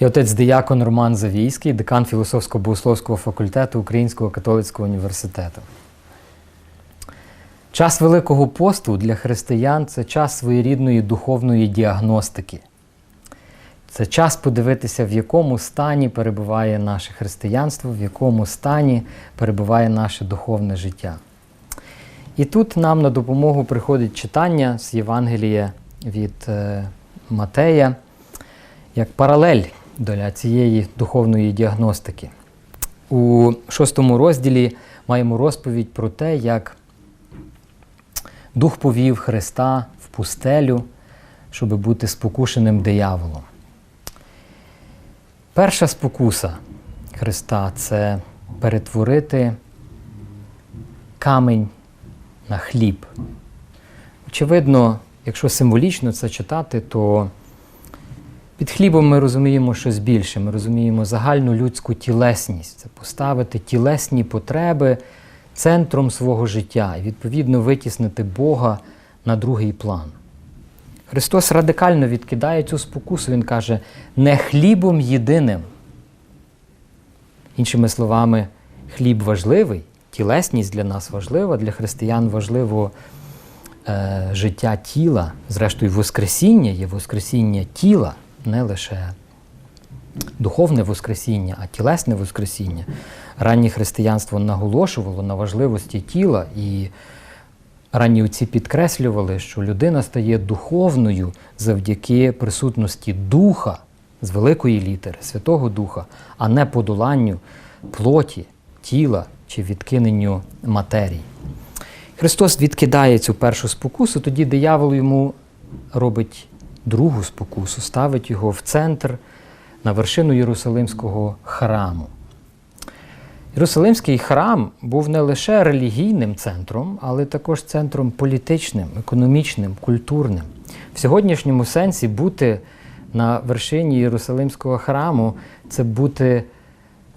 Я отець Диякон Роман Завійський, декан філософсько-богословського факультету Українського католицького університету. Час Великого посту для християн це час своєрідної духовної діагностики. Це час подивитися, в якому стані перебуває наше християнство, в якому стані перебуває наше духовне життя. І тут нам на допомогу приходить читання з Євангелія від е, Матея як паралель для цієї духовної діагностики. У шостому розділі маємо розповідь про те, як Дух повів Христа в пустелю, щоб бути спокушеним дияволом. Перша спокуса Христа це перетворити камінь на хліб. Очевидно, якщо символічно це читати, то під хлібом ми розуміємо щось більше. Ми розуміємо загальну людську тілесність. Це поставити тілесні потреби центром свого життя і, відповідно, витіснити Бога на другий план. Христос радикально відкидає цю спокусу. Він каже, не хлібом єдиним. Іншими словами, хліб важливий, тілесність для нас важлива, для християн важливо е, життя тіла, зрештою, Воскресіння є Воскресіння тіла, не лише духовне Воскресіння, а тілесне Воскресіння. Раннє християнство наголошувало на важливості тіла, і ранні отці підкреслювали, що людина стає духовною завдяки присутності духа з великої літери, Святого Духа, а не подоланню плоті, тіла чи відкиненню матерії. Христос відкидає цю першу спокусу, тоді диявол йому робить другу спокусу, ставить його в центр на вершину Єрусалимського храму. Єрусалимський храм був не лише релігійним центром, але також центром політичним, економічним, культурним. В сьогоднішньому сенсі бути на вершині Єрусалимського храму це бути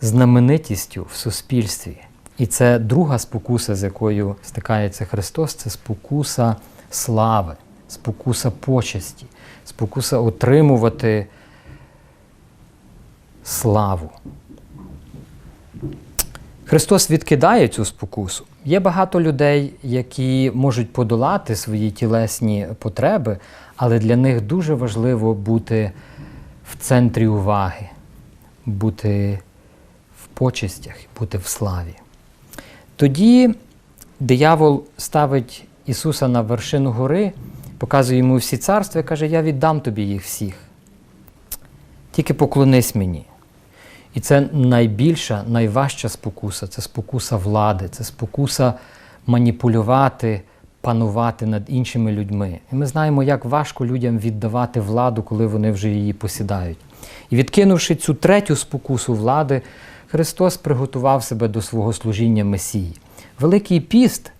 знаменитістю в суспільстві. І це друга спокуса, з якою стикається Христос, це спокуса слави, спокуса почесті, спокуса отримувати славу. Христос відкидає цю спокусу. Є багато людей, які можуть подолати свої тілесні потреби, але для них дуже важливо бути в центрі уваги, бути в почестях, бути в славі. Тоді диявол ставить Ісуса на вершину гори, показує йому всі царства і каже: Я віддам тобі їх всіх. Тільки поклонись мені. І це найбільша, найважча спокуса це спокуса влади, це спокуса маніпулювати, панувати над іншими людьми. І ми знаємо, як важко людям віддавати владу, коли вони вже її посідають. І відкинувши цю третю спокусу влади, Христос приготував себе до свого служіння Месії. Великий піст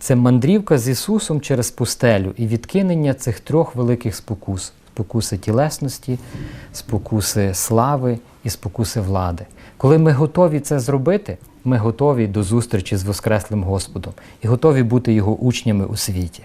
це мандрівка з Ісусом через пустелю і відкинення цих трьох великих спокус спокуси тілесності, спокуси слави і спокуси влади. Коли ми готові це зробити, ми готові до зустрічі з Воскреслим Господом і готові бути Його учнями у світі.